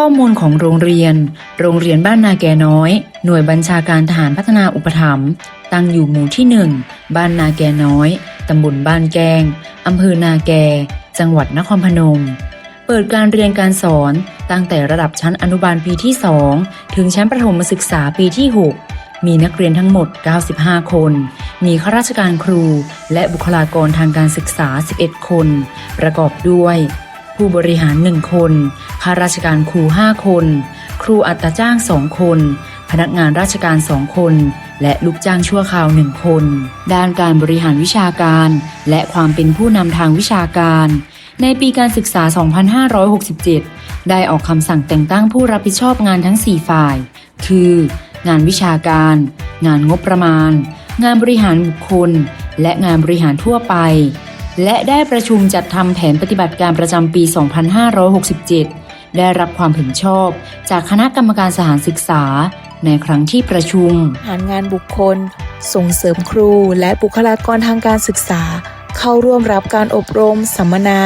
ข้อมูลของโรงเรียน โรงเรียนบ้านนาแกน้อย หน่วยบัญชาการทหารพัฒนาอุปถัมภ์ ตั้งอยู่หมู่ที่ 1 บ้านนาแกน้อย ตำบลบ้านแกง อำเภอนาแกจังหวัดนครพนม เปิดการเรียนการสอนตั้งแต่ระดับชั้นอนุบาลปีที่ 2 ถึงชั้นประถมศึกษาปีที่ 6 มีนักเรียนทั้งหมด 95 คน มีข้าราชการครู และบุคลากรทางการศึกษา 11 คน ประกอบด้วย ผู้บริหาร 1 คนข้าราชการครู 5 คน ครูอัตราจ้าง 2 คน พนักงานราชการ 2 คน และลูกจ้างชั่วคราว 1 คน ด้านการบริหารวิชาการ และความเป็นผู้นำทางวิชาการ ในปีการศึกษา 2567 ได้ออกคำสั่งแต่งตั้งผู้รับผิดชอบงานทั้ง 4 ฝ่าย คือ งานวิชาการ งานงบประมาณ งานบริหารบุคคล และงานบริหารทั่วไป และได้ประชุมจัดทำแผนปฏิบัติการประจำปี 2567 ได้รับความเห็นชอบจากคณะกรรมการสถานศึกษา ในครั้งที่ประชุมหารงานบุคคล ส่งเสริมครูและบุคลากรทางการศึกษา เข้าร่วมรับการอบรม สัมมนา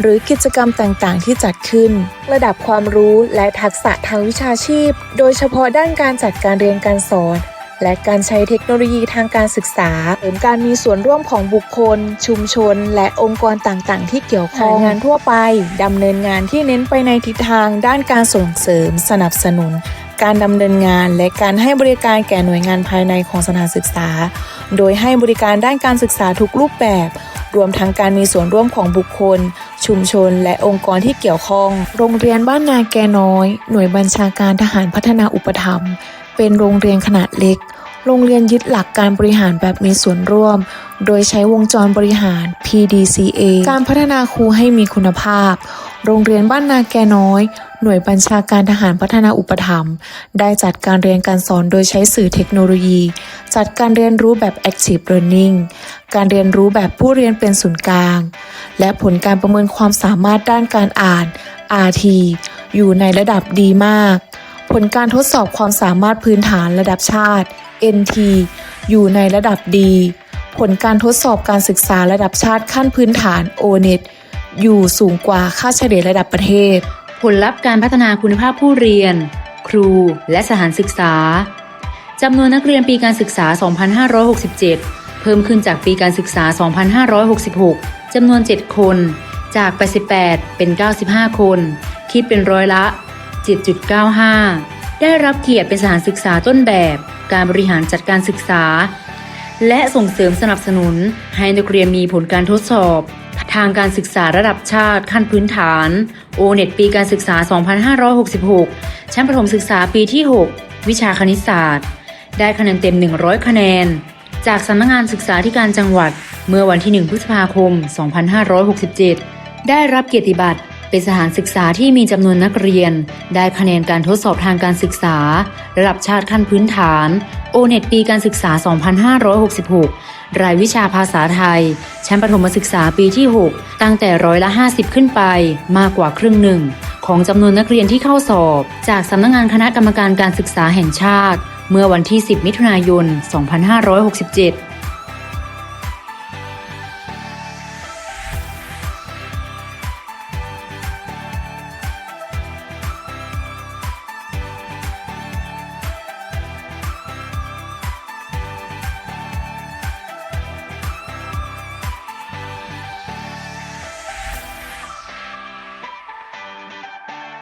หรือกิจกรรมต่างๆ ที่จัดขึ้น ระดับความรู้และทักษะทางวิชาชีพ โดยเฉพาะด้านการจัดการเรียนการสอน และการใช้เทคโนโลยีทางการศึกษาเสริมการมีส่วนร่วมของบุคคล ชุมชน และองค์กรต่างๆ ที่เกี่ยวข้องงานทั่วไปดำเนินงานที่เน้นไปในทิศทางด้านการส่งเสริมสนับสนุน การดำเนินงานและการให้บริการแก่หน่วยงานภายในของสถานศึกษา โดยให้บริการด้านการศึกษาทุกรูปแบบ รวมทั้งการมีส่วนร่วมของบุคคลชุมชนและองค์กรที่เกี่ยวข้อง โรงเรียนบ้านนาแกน้อย หน่วยบัญชาการทหารพัฒนาอุปถัมภ์ เป็นโรงเรียนขนาดเล็ก โรงเรียนยึดหลักการบริหารแบบมีส่วนร่วม โดยใช้วงจรบริหาร PDCA การพัฒนาครูให้มีคุณภาพ โรงเรียนบ้านนาแกน้อย หน่วยบัญชาการทหารพัฒนาอุปถัมภ์ได้จัดการเรียนการสอนโดยใช้สื่อเทคโนโลยี จัดการเรียนรู้แบบ Active Learning การเรียนรู้แบบผู้เรียนเป็นศูนย์กลาง และผลการประเมินความสามารถด้านการอ่าน RT อยู่ในระดับดีมาก ผลการทดสอบความสามารถพื้นฐานระดับชาติ NT อยู่ในระดับดี ผลการทดสอบการศึกษาระดับชาติขั้นพื้นฐาน ONET อยู่สูงกว่าค่าเฉลี่ยระดับประเทศ ผลลัพธ์การพัฒนาคุณภาพผู้เรียน ครูและสถานศึกษาจำนวนนักเรียนปีการศึกษา 2567 เพิ่มขึ้นจากปีการศึกษา 2566 จำนวน 7 คน จาก 88 เป็น 95 คน คิดเป็นร้อยละ 7.95 ได้รับเกียรติเป็นสถานศึกษาต้นแบบ การบริหารจัดการศึกษา และส่งเสริมสนับสนุน ให้นักเรียนมีผลการทดสอบ ทางการศึกษาระดับชาติขั้นพื้นฐาน โอเน็ตปีการศึกษา 2566 ชั้นประถมศึกษาปีที่ 6 วิชาคณิตศาสตร์ ได้คะแนนเต็ม 100 คะแนน จากสำนักงานศึกษาธิการจังหวัดเมื่อวันที่ 1 พฤษภาคม 2567 ได้รับเกียรติบัตร เป็นสถานศึกษาที่มีจำนวนนักเรียน ได้คะแนนการทดสอบทางการศึกษา ระดับชาติขั้นพื้นฐาน โอเน็ตปีการศึกษา 2566 รายวิชาภาษาไทย ชั้นประถมศึกษาปีที่ 6 ตั้งแต่ร้อยละ 50 ขึ้นไป มากกว่าครึ่งหนึ่ง ของจำนวนนักเรียนที่เข้าสอบ จากสำนักงานคณะกรรมการการศึกษาแห่งชาติ เมื่อวันที่ 10 มิถุนายน 2567